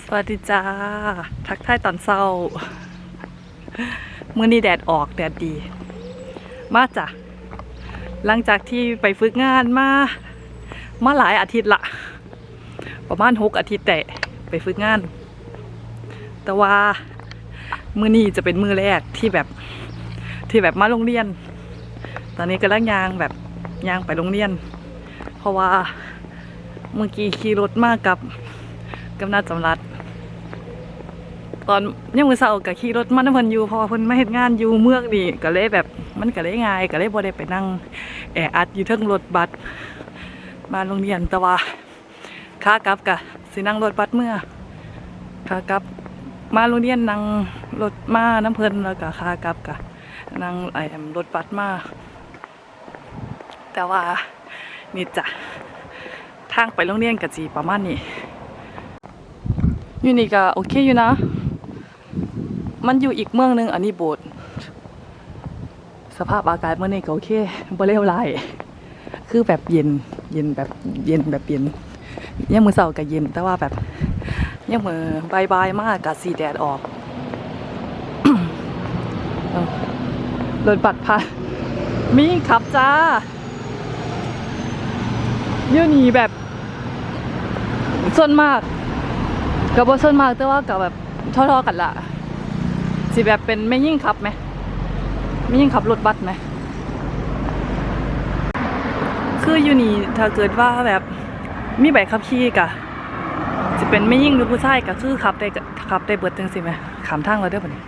สวัสดีจ้า ทักทายตอนเศร้ามื่อนี้แดดออกแดดดี มาจ้ะ หลังจากที่ไปฝึกงานมา มาหลายอาทิตย์ละ ประมาณหกอาทิตย์แต่ไปฝึกงาน แต่ว่ามือนี้จะเป็นมือแรกที่แบบที่แบบมาโรงเรียน ตอนนี้กำลังยางแบบยางไปโรงเรียน เพราะว่าเมื่อกี้ขี่รถมากกับ กับนาจำรัด ตอนยังมือเสาร์กับขี่รถมาน้ำเพันอยู่พอเพิ่นมาเฮ็ดงานอยู่เมืองนี่ก็เลยแบบมันก็เลยง่ายก็เลยบ่ได้ไปนั่งแออัดอยู่เทิงรถบัสมาโรงเรียนแต่ว่าขากลับกะสินั่งรถบัสเมื่อขากลับมาโรงเรียนนั่งรถมาน้ำเพิ่นแล้วก็ขากลับกะนั่งไอ้รถบัสมาแต่ว่านี่จ้ะทางไปโรงเรียนก็จีประมาณนี้ อยู่นี่ก็โอเคอยู่นะ มันอยู่อีกเมืองหนึงอันนี้โบสถ์สภาพอากาศเมื่อนี้ก็โอเคบ่เลวร้ายคือแบบเย็นเย็นแบบเย็นแบบเย็นยังมือเสาร์ก็เย็น แต่ว่าแบบยังมือบายบายมากกับสีแดดออกรถบัดพามีขับจ้าอยู่นี่แบบส่วนมาก กับบส่วนมากแต่ว่ากับแบบท่าๆกันละสิแบบเป็นไม่ยิ่งขับไหมไม่ยิ่งขับรถบัสไหมคืออยู่นี่ถ้าเกิดว่าแบบมีใบขับขี่กะจะเป็นไม่ยิ่งหรือผู้ชายก็คือขับได้ขับได้เบิดจังสิไหมขามทางเราได้ปะเนี่ย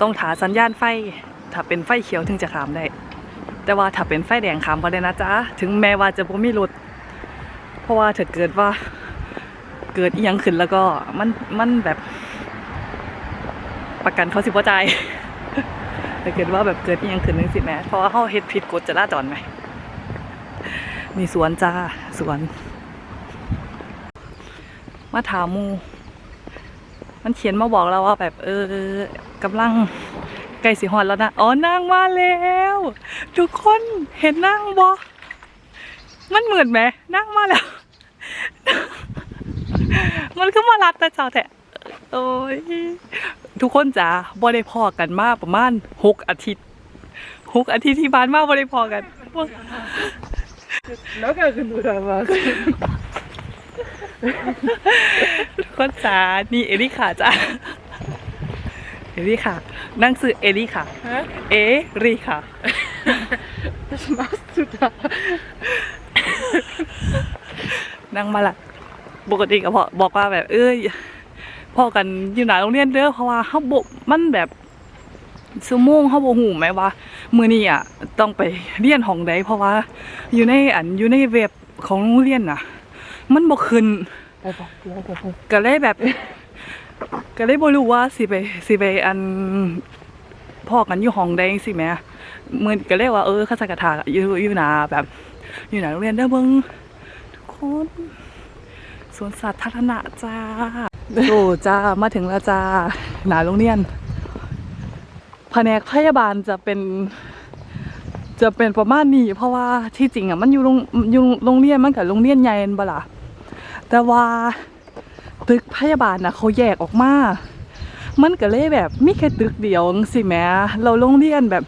ต้องถาสัญญาณไฟ ถ้าเป็นไฟเขียวถึงจะขามได้ แต่ว่าถ้าเป็นไฟแดงขามบ่ได้นะจ๊ะถึงแม้ว่าจะบ่มีรถเพราะว่าถ้าเกิดว่าเกิดอีหยังขึ้นแล้วก็มันมันแบบประกันเขาสิบ่จ่ายถ้าเกิดว่าแบบเกิดอีหยังขึ้นนึงสิแม่เพราะว่าเฮาเฮ็ดผิดกฎจราจรไหมนี่สวนจ้าสวนมาถามมู มันเขียนมาบอกเราว่าแบบเออกำลัง ใกล้สิฮอดแล้วนะ อ๋อนางมาแล้ว ทุกคนเห็นนางบอมันเหมือนไหมนางมาแล้ว มันก็มารัดแต่เจ้าแท้โอ้ยทุกคนจ๋าบ่ได้พอกันมากประมาณหกอาทิตย์หกอาทิตย์ที่บ้านมากบ่ได้พอกันแล้วก็ขึ้นดูทามาทุกคนจ๋านี่เอลิค่ะจ้า เอลิค่ะ นั่งซื้อเอลิค่ะฮะเอริค่ะ Das machst du da? นั่งมาละปกติก็พอบอกว่าแบบ เอ้ยพ่อกันอยู่หนาโรงเรียนเด้อเพราะว่าเขาบมันแบบชั่วโมงเขาบหูไหมว่ามือนี้อะต้องไปเรียนห้องใดเพราะว่า อยู่ในอันอยู่ในเว็บของโรงเรียนน่ะ มันบ่ขึ้น Einfach, ja, einfach. ก็เลยแบบ ก็เลยบ่รู้ว่าสิไปสิไปอันพ่อกันอยู่ห้องใดงสิแหม่มือก็เลยกว่าเออข้าสักกะทาอยู่อยู่หนาแบบ อยู่หนาโรงเรียนเด้อเบิ่งทุกคนสวนสาธารณะจ้าโอ้จ้ามาถึงแล้วจ้าหนาโรงเรียนแผนกพยาบาลจะเป็น จะเป็นประมาณนี้ เพราะว่าที่จริงอะมันอยู่โรงอยู่โรงเรียนมันกับโรงเรียนใหญ่นบ่ล่ะแต่ว่า ตึกพยาบาลนะเขาแยกออกมา มันก็เลยแบบมีแค่ตึกเดียวสิแม้เราโรงเรียนแบบ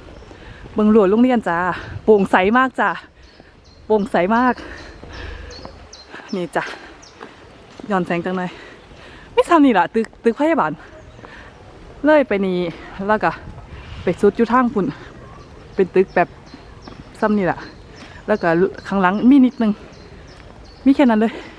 เบิงหลวงโรงเรียนจ้าโปร่งใสมากจ้าโปร่งใสมาก นี่จ้ะย้อนแสงจังเลยไม่ทำนี่ละตึกตึกพยาบาลเลยไปนี่แล้วก็ไปสุดอยู่ทางปุ่น เป็นตึกแบบซ้ำนี่แหละแล้วก็ข้างหลังมีนิดนึงมีแค่นั้นเลย